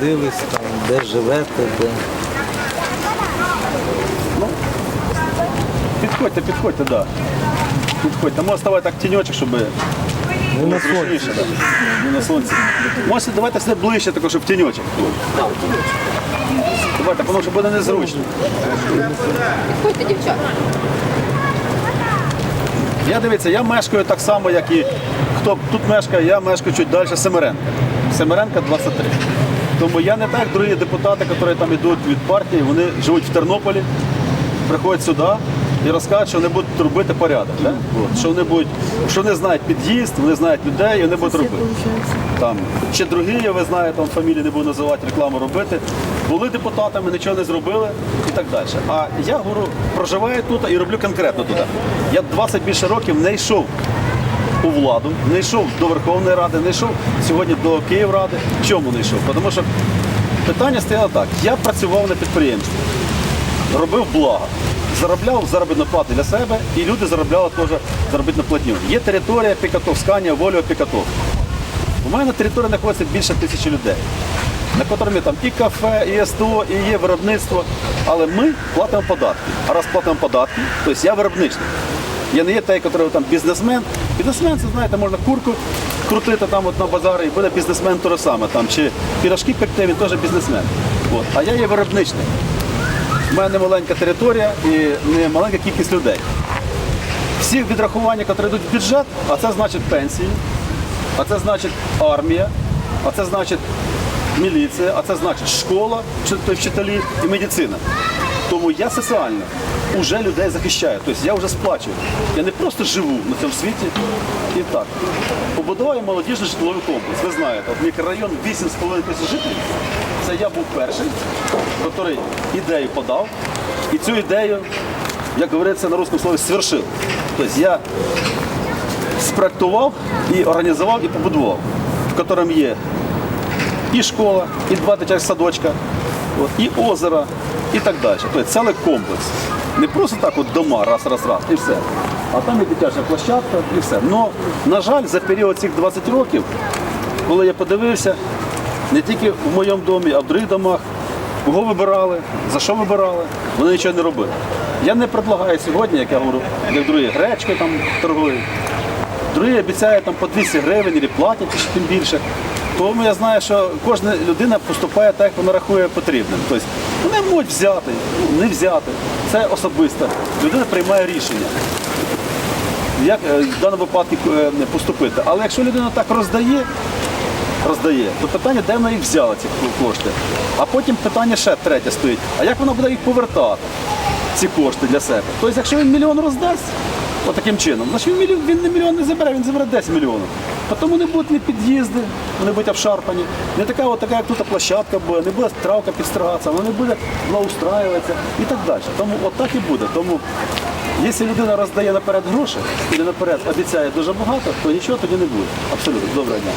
народились, там, де живете, де. Підходьте, підходьте, так. Да. Підходьте. Може ставати так тіньочок, щоб Ну, на сонці. Да. Не на сонці. Можете давайте сюди ближче, також, щоб тіньочок. Давайте, воно вже буде незручно. Ходьте, дівчата. Я дивіться, я мешкаю так само, як і хто тут мешкає, я мешкаю чуть далі Семеренка. Семеренка 23. Тому я не так, другі депутати, які там йдуть від партії, вони живуть в Тернополі, приходять сюди і розкажуть, що вони будуть робити порядок. Да? От, що вони будуть, що вони знають під'їзд, вони знають людей і вони будуть робити. Там ще другі, я ви знаєте, там фамілії не буду називати, рекламу робити. Були депутатами, нічого не зробили і так далі. А я говорю, проживаю тут і роблю конкретно тут. Я 20 більше років не йшов у владу, не йшов до Верховної Ради, не йшов сьогодні до Київради. Чому не йшов? Тому що питання стояло так. Я працював на підприємстві, робив благо. Заробляв заробітну плату для себе, і люди заробляли теж заробітну платню. Є територія Пікатов, Сканія, Вольво, Пікатов. У мене на території знаходиться більше тисячі людей, на котрому там і кафе, і СТО, і є виробництво. Але ми платимо податки. А раз платимо податки, то я виробничник. Я не є той, який там бізнесмен. Бізнесмен, це знаєте, можна курку крутити там от на базарі, і буде бізнесмен то саме. Там, чи пірашки пекти, він теж бізнесмен. От. А я є виробничник. У мене маленька територія і не маленька кількість людей. Всі відрахування, які йдуть в бюджет, а це значить пенсії, а це значить армія, а це значить міліція, а це значить школа, вчи- вчителі і медицина. Тому я соціально вже людей захищаю. Тобто я вже сплачую. Я не просто живу на цьому світі і так. Побудуваю молодіжний житловий комплекс. Ви знаєте, от мікрорайон 8,5 тисяч жителів. Це я був перший, який ідею подав. І цю ідею, як говориться на русском слові, свершив. Тобто я спроектував і організував і побудував, в якому є і школа, і два дитячих садочка, і озеро, і так далі. Тобто цілий комплекс. Не просто так от дома, раз, раз, раз, і все. А там і дитяча площадка, і все. Но, на жаль, за період цих 20 років, коли я подивився, не тільки в моєму домі, а в других домах, кого вибирали, за що вибирали, вони нічого не робили. Я не предлагаю сьогодні, як я говорю, як другі гречки там торгують. Другі обіцяють там по 200 гривень або платять тим більше. Тому я знаю, що кожна людина поступає так, як вона рахує потрібним. Тобто вони можуть взяти, ну, не взяти. Це особисто. Людина приймає рішення, як е, в даному випадку е, поступити. Але якщо людина так роздає, роздає, то питання, де вона їх взяла, ці кошти. А потім питання ще третє стоїть. А як вона буде їх повертати, ці кошти для себе? Тобто, якщо він мільйон роздасть, отаким чином, значить він, він не мільйон не забере, він забере 10 мільйонів. Тому не будуть не під'їзди, вони будуть обшарпані. Не така, от така, як тут площадка буде, не буде травка підстригатися, вона не буде благоустраюватися і так далі. Тому от так і буде. Тому Якщо людина роздає наперед гроші і наперед обіцяє дуже багато, то нічого тоді не буде. Абсолютно. Доброго дня.